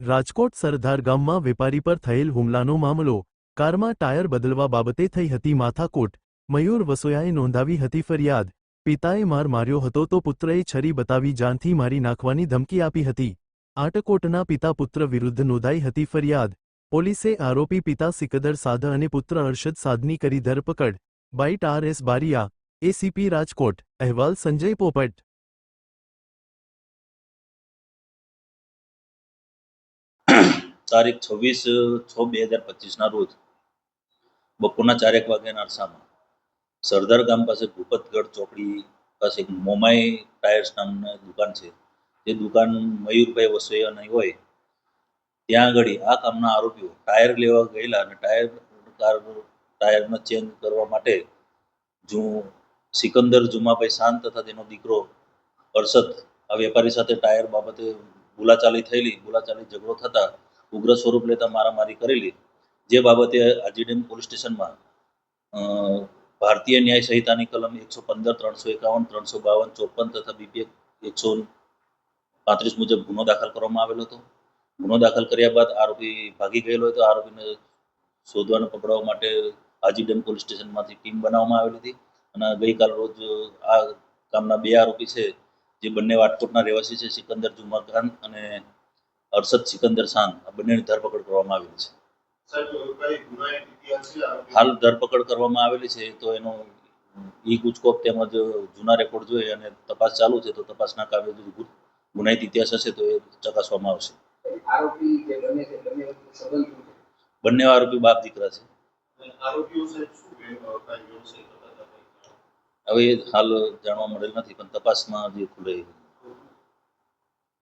રાજકોટ સરદાર ગામમાં વેપારી પર થયેલ હુમલાનો મામલો, કારમાં ટાયર બદલવા બાબતે થઈ હતી માથાકોટ. મયુર વસોયાએ નોંધાવી હતી ફરિયાદ. પિતાએ માર માર્યો હતો તો પુત્રએ છરી બતાવી જાનથી મારી નાખવાની ધમકી આપી હતી. આટકોટના પિતા પુત્ર વિરુદ્ધ નોંધાઈ હતી ફરિયાદ. પોલીસે આરોપી પિતા સિકદર સાધ અને પુત્ર અર્શદ સાધની કરી ધરપકડ. Bite R S Baria, ACP Rajkot. અહેવાલ સંજય પોપટ. તારીખ છવ્વીસ, છ બે હજાર પચીસના રોજ બપોરના ચારેક વાગ્યાના અરસામાં સરદાર ગામ પાસે ભૂપતગઢ ચોકડી પાસે એક મોમાઈ ટાયર્સ નામની દુકાન છે. તે દુકાન મયુરભાઈ વસોયાની હોય, ત્યાં આગળ આ કામના આરોપીઓ ટાયર લેવા ગયેલા અને ટાયર કાર ટાયરનો ચેન્જ કરવા માટે જો સિકંદર જુમાભાઈ શાંત તથા તેનો દીકરો અરસદ આ વેપારી સાથે ટાયર બાબતે બોલાચાલી થયેલી, બોલાચાલી ઝઘડો થતા ઉગ્ર સ્વરૂપ લેતા મારામારી કરેલી. જે બાબતે આજીડેમ પોલીસ સ્ટેશનમાં ભારતીય ન્યાય સંહિતાની કલમ એકસો પંદર, ત્રણસો એકાવન, ત્રણસો બાવન, ચોપન તથા બીપીએફ એકસો પાંત્રીસ મુજબ ગુનો દાખલ કરવામાં આવેલો હતો. ગુનો દાખલ કર્યા બાદ આરોપી ભાગી ગયેલો હતો. આરોપીને શોધવા અને પકડવા માટે હાજીડેમ પોલીસ સ્ટેશનમાંથી ટીમ બનાવવામાં આવેલી હતી. અને ગઈકાલ રોજ આ કામના બે આરોપી છે, જે બંને વાટકોટના રહેવાસી છે, સિકંદર જુમા ખાન અને અરશદ સિકંદર શાન આ બંનેની ધરપકડ કરવામાં આવેલી છે? હાલ ધરપકડ કરવામાં આવેલી છે તો એનો ઈ ગુજકોપ તેમજ જૂના રેકોર્ડ જોઈએ અને તપાસ ચાલુ છે તો તપાસના કામે ગુનાહિત ઇતિહાસ હશે તો એ ચકાસવામાં આવશે બને આરોપી બાપ દીકરા છે? હવે હાલ જાણવા મળેલ નથી પણ તપાસમાં જે ખુલે